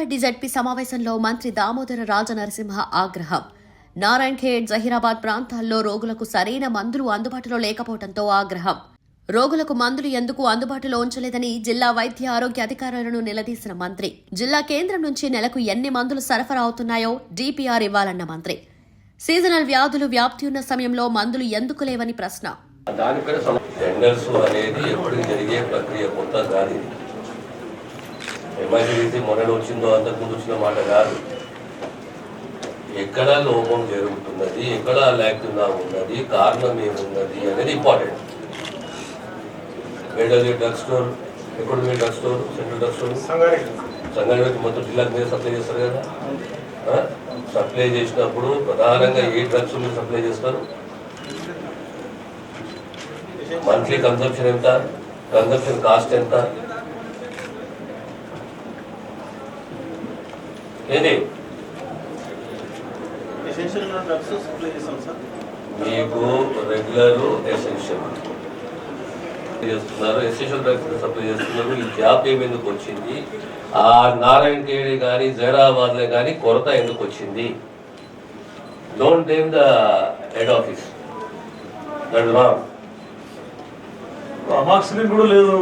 Sangareddy ZP సమావేశంలో మంత్రి దామోదర రాజనరసింహ ఆగ్రహం. నారాయణ్ ఖేడ్ జహీరాబాద్ ప్రాంతాల్లో రోగులకు సరైన మందులు అందుబాటులో లేకపోవడంతో ఆగ్రహం. రోగులకు మందులు ఎందుకు అందుబాటులో ఉంచలేదని జిల్లా వైద్య ఆరోగ్య అధికారులను నిలదీసిన మంత్రి. జిల్లా కేంద్రం నుంచి నెలకు ఎన్ని మందులు సరఫరా అవుతున్నాయో డిపిఆర్ ఇవ్వాలన్న మంత్రి. సీజనల్ వ్యాధులు వ్యాప్తి ఉన్న సమయంలో మందులు ఎందుకు లేవని ప్రశ్న. దానిపైన అనేది ఎప్పుడు జరిగే ప్రక్రియ కొత్త ఎమర్జెన్సీ మొన్నటి వచ్చిందో అంతకుముందు వచ్చిన మాట కాదు. ఎక్కడ లోపం జరుగుతున్నది ఎక్కడ లాక్యునా ఉన్నది కారణం ఏమున్నది అనేది ఇంపార్టెంట్ వేడది డ్రగ్ స్టోర్ ఎక్కడ మీ drug store central drug store Sangareddy. మొత్తం జిల్లాకు మీరు సప్లై చేస్తారు కదా? సప్లై చేసినప్పుడు ప్రధానంగా ఏ డ్రగ్స్ మీరు సప్లై చేస్తారు? మంత్లీ కన్సంప్షన్ ఎంత? కన్సంప్షన్ కాస్ట్ ఎంత? ఏంటి ఎసెన్షియల్ డ్రగ్స్ సప్లై చేస్తాం సార్. మీకు రెగ్యులర్ ఎసెన్షియల్ చేస్తున్నారు. ఎసెన్షియల్ డ్రగ్స్ సప్లై చేస్తున్నారు. ఈ గ్యాప్ ఎందుకు వచ్చింది? ఆ నారాయణ కేడి కానీ జైరాబాద్లో కానీ కొరత ఎందుకు వచ్చింది? Don't blame the head office that wrong కూడా లేదు.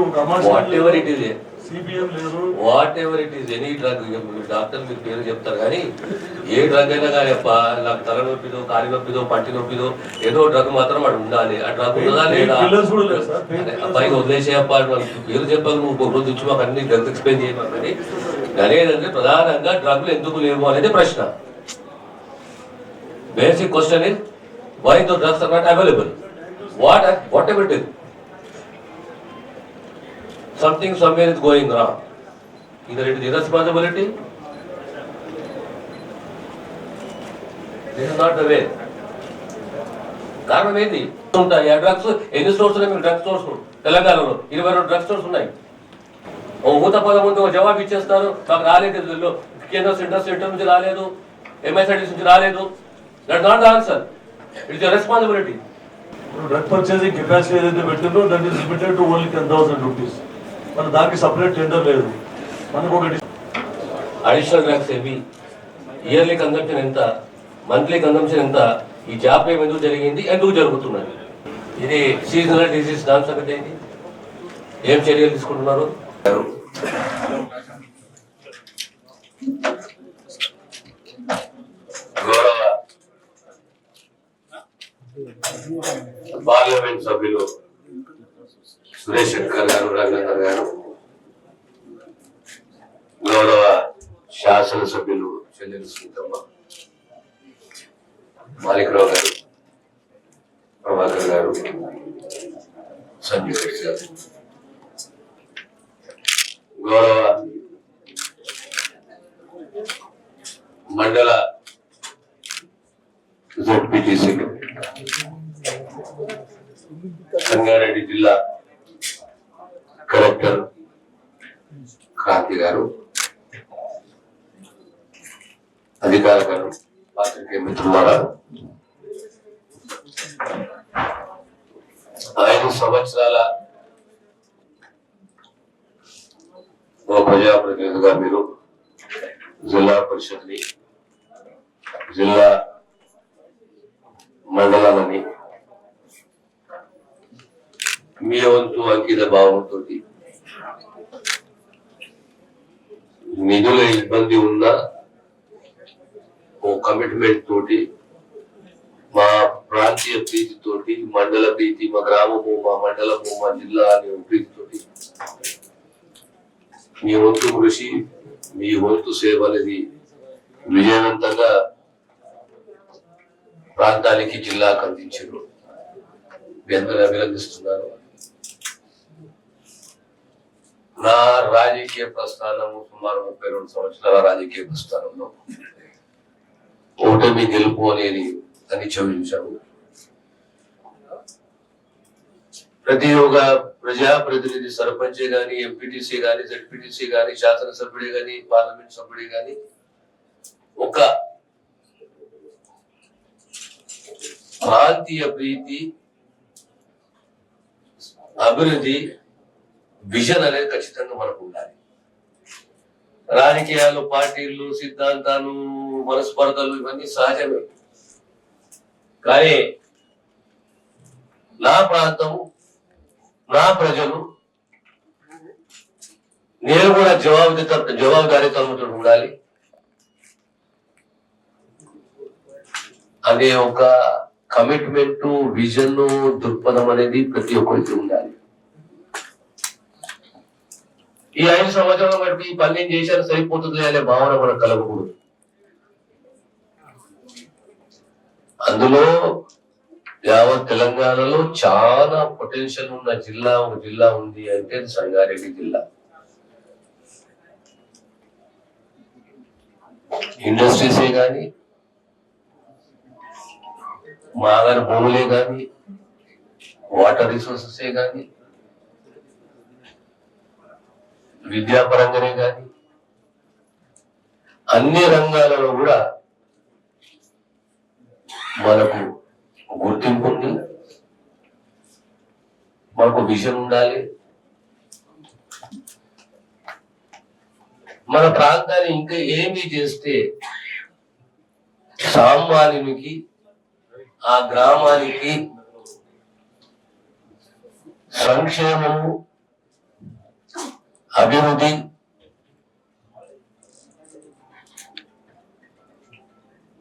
Whatever it is CPM లేదు. Whatever it is any drug doctor మీరు పేరు చెప్తారు కానీ ఏ డ్రగ్ అయినా కానీ అప్ప నాకు తల నొప్పిదో కాలి నొప్పిదో పంటి నొప్పిదో ఏదో డ్రగ్ మాత్రం అది ఉండాలి. ఆ డ్రగ్ ఉన్నదా లేదా? Painkillers కూడా లేవు సార్. Painkillers అబ్బాయి వదిలేసే అప్ప వాళ్ళకి పేరు చెప్పాలి నువ్వు ఒక రోజు ఇచ్చి మాకు అన్ని డ్రగ్స్ ఎక్స్ప్లెయిన్ చేయమని అదేంటంటే ప్రధానంగా డ్రగ్లు ఎందుకు లేవు అనేది ప్రశ్న. Basic question is why those drugs are not available what whatever it is something somewhere is going wrong. Either it is irresponsibility, this is not the way. కారణం ఏంటి ఉంటాయి. ఆ డ్రగ్స్ ఎన్ని స్టోర్స్ ఉన్నాయి మీకు? డ్రగ్ స్టోర్స్ తెలంగాణలో ఇరవై రెండు డ్రగ్ స్టోర్స్ ఉన్నాయి. ఓ ఊత పదం ముందు ఒక జవాబు ఇచ్చేస్తారు. మాకు రాలేదు కేంద్ర సెంటర్ సెంటర్ నుంచి రాలేదు. ఎంఎస్ఐడి నుంచి రాలేదు. That not the answer it's responsibility drug purchasing capacity ఏదైతే పెట్టిందో that is limited to only ten thousand rupees మన దానికి సపరేట్ టెండర్ లేదు. మనకు ఒకటి అడిషనల్ డ్రగ్స్ ఏవి ఇయర్లీ కన్సంప్షన్ ఎంత? మంత్లీ కన్సంప్షన్ ఎంత? ఈ జాబ్ ఏం ఎందుకు జరిగింది? ఎందుకు జరుగుతున్నది? ఇది సీజనల్ డిసీజ్ దాని సంగతి ఏంటి? ఏం చర్యలు తీసుకుంటున్నారు? గౌరవ పార్లమెంట్ సభ్యులు సురేష్ శంకర్ గారు రంగంధర్ గారు గౌరవ శాసనసభ్యులు చెల్లెలు సీతమ్మ మాలికరావు గారు ప్రభాకర్ గారు సంజయ్ రెడ్డి గారు. గౌరవ మండల జెడ్పీటీసీ సంగారెడ్డి జిల్లా కలెక్టర్ కాంతి గారు అధికార గారు పాత్రికేయ మిత్రులారా ఐదు సంవత్సరాల ఓ ప్రజాప్రతినిధిగా మీరు జిల్లా పరిషత్ని జిల్లా మండలాలని మీ వంతు అంకిత భావంతో నిధుల ఇబ్బంది ఉన్నా ఓ కమిట్మెంట్ తోటి మా ప్రాంతీయ ప్రీతితోటి మండల ప్రీతి మా గ్రామము మా మండలము మా జిల్లా అనే ప్రీతితోటి మీ వంతు కృషి మీ వంతు సేవ అనేది విజయవంతంగా ప్రాంతానికి జిల్లాకు అందించారు. మీ అందరూ అభినందిస్తున్నారు నా రాజకీయ ప్రస్థానము సుమారు ముప్పై రెండు సంవత్సరాల రాజకీయ ప్రస్థానంలో ఓటమి గెలుపు అనేది అని చూపించాము ప్రతి ఒక్క ప్రజాప్రతినిధి సర్పంచే గాని ఎంపీటీసీ గాని జడ్పీటీసీ గాని శాసనసభ్యుడే గాని పార్లమెంట్ సభ్యుడే గాని ఒక ప్రాంతీయ ప్రీతి అభివృద్ధి విజన్ అనేది ఖచ్చితంగా మనకు ఉండాలి. రాజకీయాలు పార్టీలు సిద్ధాంతాలు మనస్పర్ధలు ఇవన్నీ సహజమే. కానీ నా ప్రాంతం నా ప్రజలు నేను కూడా జవాబుదారిత జవాబుదారీతనంతో ఉండాలి. అనే ఒక కమిట్మెంట్ విజన్ దృక్పథం అనేది ప్రతి ఒక్కరికి ఉండాలి. ఈ ఐదు సంవత్సరాలు బట్టి ఈ పని నేను చేశాను సరిపోతుంది అనే భావన మనకు కలగకూడదు. అందులో యావత్ తెలంగాణలో చాలా పొటెన్షియల్ ఉన్న జిల్లా ఒక జిల్లా ఉంది అంటే సంగారెడ్డి జిల్లా. ఇండస్ట్రీసే కానీ మాగారి భూములే కానీ వాటర్ రిసోర్సెసే కానీ విద్యాపరంగానే కానీ అన్ని రంగాలలో కూడా మనకు గుర్తింపు ఉంది. మనకు విజన్ ఉండాలి. మన ప్రాంతాన్ని ఇంకా ఏమి చేస్తే సామాన్యునికి ఆ గ్రామానికి సంక్షేమము అభివృద్ధి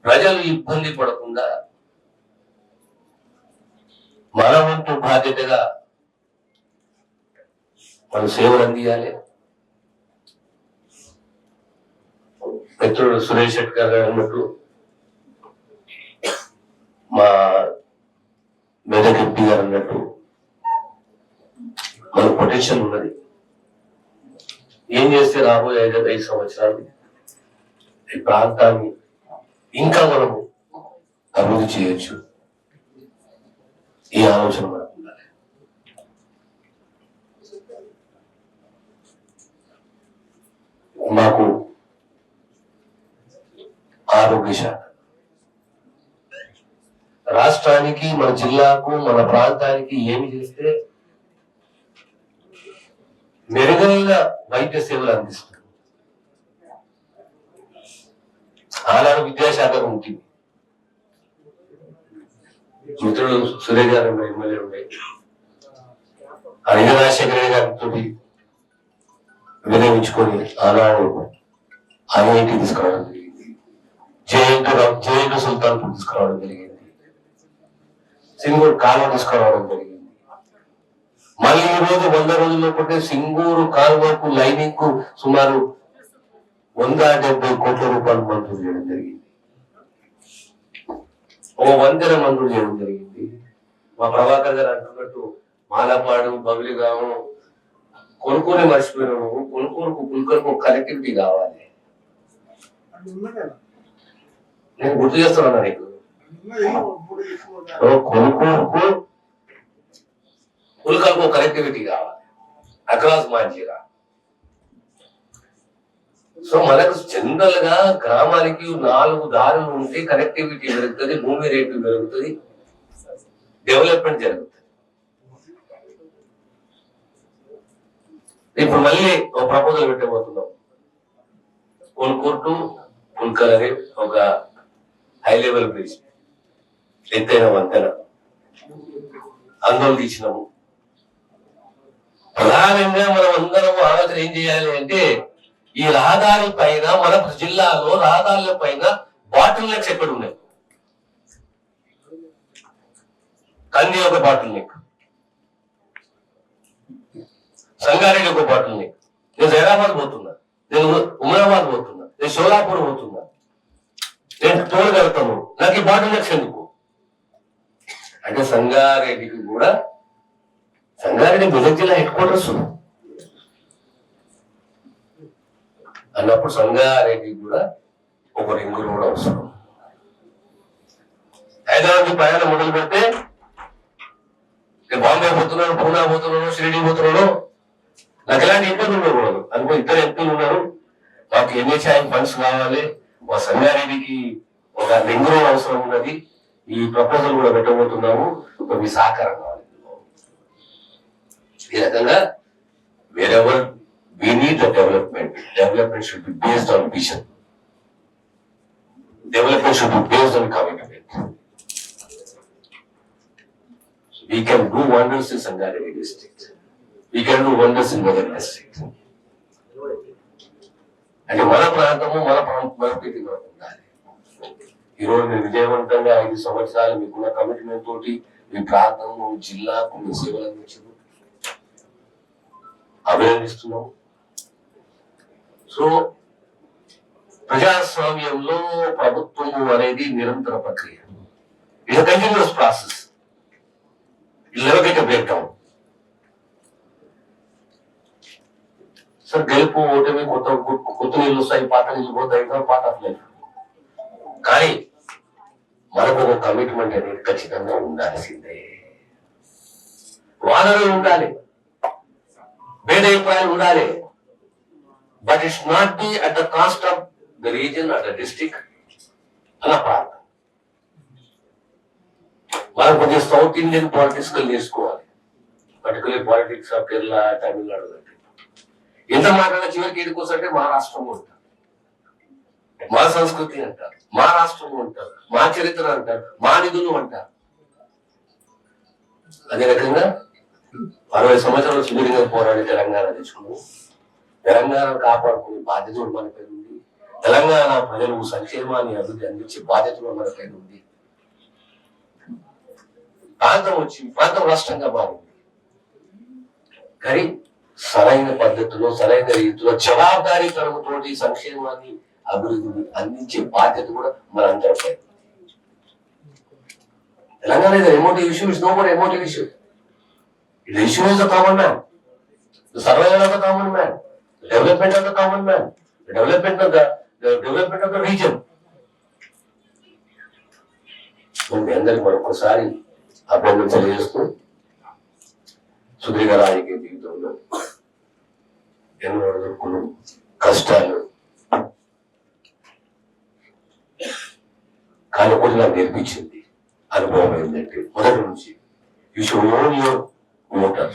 ప్రజలు ఇబ్బంది పడకుండా మన వంతు బాధ్యతగా మన సేవలు అందియాలి. మిత్రుడు సురేష్ శెట్కర్ గారు అన్నట్టు మా మెదక్ ఎంపీ గారు అన్నట్టు మన పొటెన్షియల్ ఉన్నది. ఏం చేస్తే రాబోయే ఐదు ఐదు సంవత్సరాలు? ఈ ప్రాంతాన్ని ఇంకా మనము అభివృద్ధి చేయొచ్చు. ఈ ఆలోచన మనకు ఉండాలి. మాకు ఆరోగ్య శాఖ రాష్ట్రానికి మన జిల్లాకు మన ప్రాంతానికి ఏమి చేస్తే మెరుగైన వైద్య సేవలు అందిస్తుంది. ఆనాడు విద్యాశాఖ ఉంటుంది మిత్రుడు సురేష్ గారు ఎమ్మెల్యే ఉండే అడిగ రాజశేఖర రెడ్డి గారితో వినియోగించుకొని ఆనాడు ఐఐటి తీసుకురావడం జరిగింది. జేఎన్టు జేఎన్టు సుల్తాన్పూర్ తీసుకురావడం జరిగింది. సింగూరు కాలువ తీసుకురావడం జరిగింది. మళ్ళీ ఈ రోజు వంద రోజుల్లో కొట్టే సింగూరు కాలువకు లైనింగ్కు సుమారు వంద డెబ్బై కోట్ల రూపాయలు మంజూరు చేయడం జరిగింది ఓ వందెన మంజూరు చేయడం జరిగింది మా ప్రభాకర్ గారు అంటున్నట్టు మాలపాడు బబిలిగాము కొనుక్కొని మర్చిపోయినాము కొనుక్కోరుకు కుల్కరకు కనెక్టివిటీ కావాలి నేను గుర్తు చేస్తున్నా నీకు ఓ కొనుక్కోరుకు కుల్కలకు కనెక్టివిటీ కావాలి. అక్రాస్ మాంజీరా. సో మనకు జనరల్గా గ్రామానికి నాలుగు దారులు ఉంటే కనెక్టివిటీ పెరుగుతుంది భూమి రేటు పెరుగుతుంది డెవలప్మెంట్ జరుగుతుంది. ఇప్పుడు మళ్ళీ ఒక ప్రపోజల్ పెట్టబోతున్నాం. కొనుక్కూరు టు కుల్కర్ అనే ఒక హై లెవెల్ బ్రిడ్జ్ ఎత్తైన వంతెన. ఆందోళన తీసినాము. ప్రధానంగా మనం అందరం ఆలోచన ఏం చేయాలి అంటే ఈ రహదారి పైన మన జిల్లాలో రహదారుల పైన బాటిల్ నెక్స్ ఎక్కడ ఉన్నాయి? కంది ఒక బాటిల్ నెక్ సంగారెడ్డి ఒక బాటిల్ నెక్ నేను జైరాబాద్ పోతున్నా. నేను ఉమరాబాద్ పోతున్నా. నేను షోలాపూర్ పోతున్నా. నేను తోడు కడతాను. నాకు ఈ బాటిల్ నెక్స్ ఎందుకు? అంటే సంగారెడ్డికి కూడా సంగారెడ్డి మెదక్ జిల్లా హెడ్ క్వార్టర్స్ అన్నప్పుడు సంగారెడ్డి కూడా ఒక రింగు రోడ్ అవసరం. హైదరాబాద్ ప్రయాణం మొదలు పెడితే బాంబే పోతున్నాను పూనా పోతున్నాను షిరిడి పోతున్నాను నాకు ఎలాంటి ఇబ్బంది ఉండకూడదు. అనుకో ఇద్దరు ఎంపీలు ఉన్నారు. మాకు ఎన్హెచ్ఐ ఫండ్స్ కావాలి. మా సంగారెడ్డికి ఒక రింగ్ రోడ్ అవసరం ఉన్నది. ఈ ప్రపోజల్ కూడా పెట్టబోతున్నాము. మీ సహకారం కావాలి. ఈ రకంగా wherever we need the development. Development should be based on vision. Development should be based on commitment. So we can do wonders in Sangareddy district. We can do wonders in Medan district. అంటే మన ప్రాంతము మన ప్రాంత పరిస్థితి మనకు ఉండాలి ఈరోజు మీరు విజయవంతంగా ఐదు సంవత్సరాలు మీకున్న కమిట్మెంట్ తోటి మీ ప్రాంతము జిల్లాకు మీ సేవలు అందించారు అభినందిస్తున్నాం. సో ప్రజాస్వామ్యంలో ప్రభుత్వం అనేది నిరంతర ప్రక్రియ. ఇది కంటిన్యూస్ ప్రాసెస్ ఇల్లవకైతే నెవర్ బ్రేక్ డౌన్ సార్ గెలుపు ఓటమి కొత్త కొత్త నీళ్ళు వస్తాయి పాత నీళ్ళు పోతాయి పాత లైఫ్ కానీ మనకు ఒక కమిట్మెంట్ అనేది ఖచ్చితంగా ఉండాల్సిందే. వానరులు ఉండాలి. భేద ఉండాలి. But it's not be at the cost of the region at the district అలా ప్రాంతం మనం కొంచెం సౌత్ ఇండియన్ పాలిటిక్స్ నేర్చుకోవాలి. Particular politics of Kerala Tamil Nadu ఎంత మాట్లాడిన చివరికి ఏడుకోసంటే మా రాష్ట్రం ఉంటారు మా సంస్కృతి అంటారు. మా రాష్ట్రం అంటారు. మా చరిత్ర అంటారు. మా నిధులు అంటారు. అదే రకంగా అరవై సంవత్సరాలు సుదీర్ఘంగా పోరాడి తెలంగాణ తెచ్చుకున్నాం తెలంగాణ కాపాడుకునే బాధ్యత కూడా మన ఉంది. తెలంగాణ ప్రజలకు సంక్షేమాన్ని అభివృద్ధి అందించే బాధ్యత కూడా మన ఉంది. ప్రాంతం వచ్చి ప్రాంతం రాష్ట్రంగా మారింది. కానీ సరైన పద్ధతిలో సరైన రీతిలో జవాబారీతనంతోటి సంక్షేమాన్ని అభివృద్ధిని అందించే బాధ్యత కూడా మనందరిపై Telangana is emotive issue is no no emotive issue. The issue is the common man. The survival of the common man, the development of the common man, the development of the, the development of the region. So మీ అందరికి మరొకసారి అభినందన తెలియజేస్తూ సుదీర్ఘ రాజకీయ జీవితంలో ఎన్నో ఎదుర్కొన్న కష్టాలు కానీ ఒకటి నాకు నేర్పించింది అనుభవం ఏంటంటే మొదటి నుంచి you should own your voter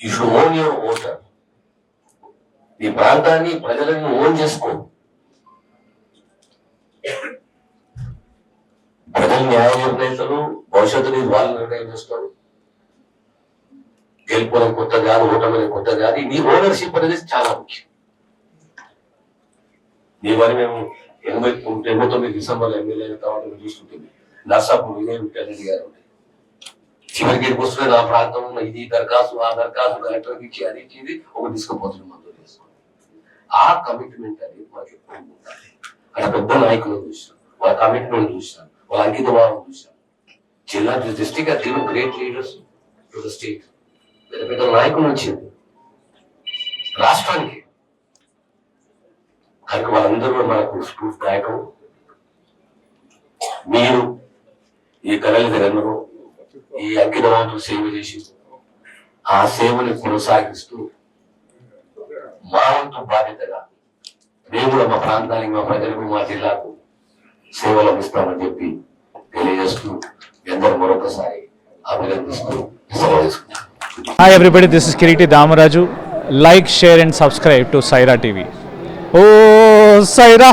you should own your voter నీ ప్రాంతాన్ని ప్రజలను ఓన్ చేసుకో. ప్రజలు న్యాయ నిర్ణయితలు భవిష్యత్తుని వాళ్ళు నిర్ణయం చేస్తారు. గెలుపురం కొత్త కాదు ఓటమి కొత్త కాదు నీ ఓనర్షిప్ అనేది చాలా ముఖ్యం. నీ వారి మేము ఎనభై ఎనభై తొమ్మిది డిసెంబర్ ఎమ్మెల్యే కావడం చూసుకుంటుంది నర్సాపూర్ విజయ విఠలరెడ్డి గారు చివరికి ఇక్కడికి ఆ ప్రాంతంలో ఇది దరఖాస్తు ఆ దరఖాస్తు కలెక్టర్కి ఇచ్చి అది ఇచ్చింది ఒక తీసుకుపోతుంది మంజూరు చేసుకోండి. ఆ కమిట్మెంట్ అనేది మాకు ఎప్పుడు ఉండాలి. అక్కడ పెద్ద నాయకులను చూసాం వాళ్ళ కమిట్మెంట్ చూసాం వాళ్ళ అంకిత భావం చూసాం జిల్లా district has given great leaders to the state పెద్ద పెద్ద నాయకులు వచ్చింది రాష్ట్రానికి. కనుక వాళ్ళందరూ కూడా మనకు స్ఫూర్తిదాయకం. మీరు ఈ కళలు దగ్గరను ఈ అంకిత సేవ చేసి ఆ సేవని కొనసాగిస్తూ మా వంతు బాధ్యతగా మేము కూడా మా ప్రాంతానికి మా ప్రజలకు మా జిల్లాకు సేవలు అందిస్తామని చెప్పి తెలియజేస్తూ మీ అందరూ మరొకసారి అభినందిస్తూ సెలవు తీసుకుంటాను Hi everybody, this is Kiriti Damaraju. Like, share and subscribe to Saira TV. Oh, Saira!